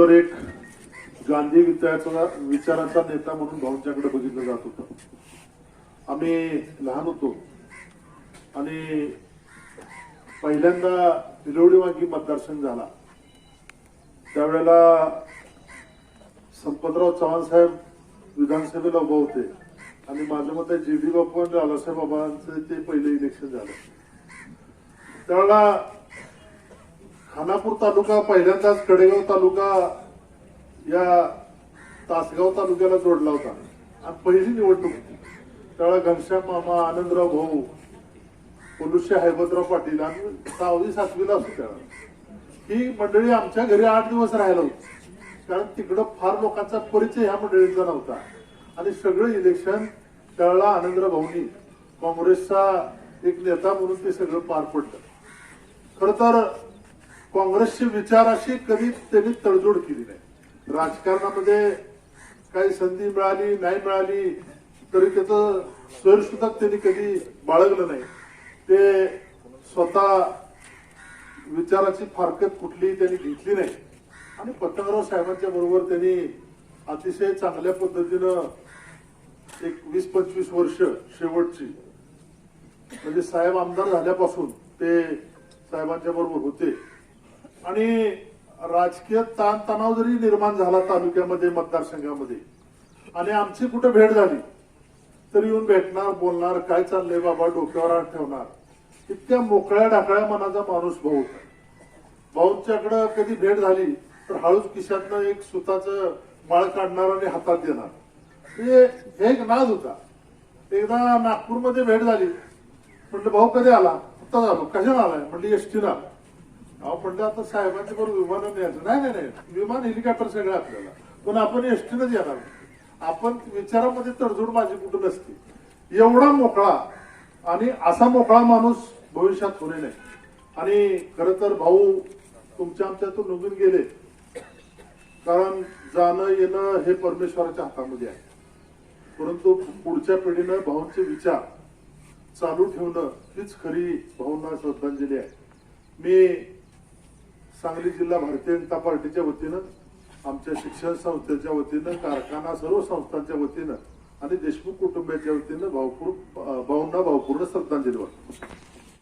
अगोदर एक गांधी विचाराचा विचाराचा नेता म्हणून भाऊंच्याकडे बघितलं जात होतं. आम्ही लहान होतो. आणि पहिल्यांदा विरोडी वांगी मतदारसंघ झाला. त्यावेळेला संपतराव चव्हाण साहेब विधानसभेला उभं होते. आणि माझं मत जे. जी बापू आणि लालासाहेब बाबांचं ते पहिले इलेक्शन झालं. त्यावेळेला खानापूर तालुका पहिल्यांदाच कडेगाव तालुका या तासगाव तालुक्याला जोडला होता. आणि पहिली निवडणूक होती. त्यावेळेला घनश्याम मामा आनंदराव भाऊ पोलुशे हैबतराव पाटील आणि सहावी सातवीला असतो त्यावेळेला. ही मंडळी आमच्या घरी आठ दिवस राहायला होती. कारण तिकडं फार लोकांचा परिचय ह्या मंडळीचा नव्हता. आणि सगळं इलेक्शन त्यावेळेला आनंदराव भाऊनी काँग्रेसचा एक नेता म्हणून ते सगळं पार पडलं. खर तर काँग्रेसच्या विचाराशी कधी त्यांनी तडजोड केली नाही. राजकारणामध्ये काही संधी मिळाली नाही मिळाली तरी त्याचं स्वयंसुद्धा सुद्धा त्यांनी कधी बाळगलं नाही. ते स्वतः विचाराची फारकत कुठलीही त्यांनी घेतली नाही. आणि पतंगराव साहेबांच्या बरोबर त्यांनी अतिशय चांगल्या पद्धतीनं एक वीस पंचवीस वर्ष शेवटची म्हणजे साहेब आमदार झाल्यापासून ते साहेबांच्या बरोबर होते. आणि राजकीय ताणतणाव जरी निर्माण झाला तालुक्यामध्ये मतदारसंघामध्ये आणि आमची कुठे भेट झाली तरी येऊन भेटणार बोलणार काय चाललंय बाबा डोक्यावर हात ठेवणार इतक्या मोकळ्या ढाकळ्या मनाचा माणूस भाऊ होता. भाऊंच्याकडं कधी भेट झाली तर हळूच किशातनं एक सुताचं माळ काढणार आणि हातात देणार. म्हणजे हे एक नाद होता. एकदा नागपूरमध्ये भेट झाली. म्हटलं भाऊ कधी आला? आत्ताच आलो. कशाला आलाय? म्हटलं एसटीनं आला अहो म्हटलं आता साहेबांच्या बरोबर विमानाने यायचं नाही नाही नाही. विमान हेलिकॉप्टर सगळं आपल्याला. पण आपण एसटीनंच येणार आपण विचारामध्ये तडजोड माझी कुठं नसते. एवढा मोकळा आणि असा मोकळा माणूस भविष्यात होणे नाही. आणि खर तर भाऊ तुमच्या आमच्यातून निघून गेले. कारण जाणं येणं हे परमेश्वराच्या हातामध्ये आहे. परंतु पुढच्या पिढीनं भाऊंचे विचार चालू ठेवणं हीच खरी भाऊंना श्रद्धांजली आहे. मी सांगली जिल्हा भारतीय जनता पार्टीच्या वतीनं आमच्या शिक्षण संस्थेच्या वतीनं कारखाना सर्व संस्थांच्या वतीनं आणि देशमुख कुटुंबियाच्या वतीनं भावपूर्ण भावना भावपूर्ण श्रद्धांजली वाटतो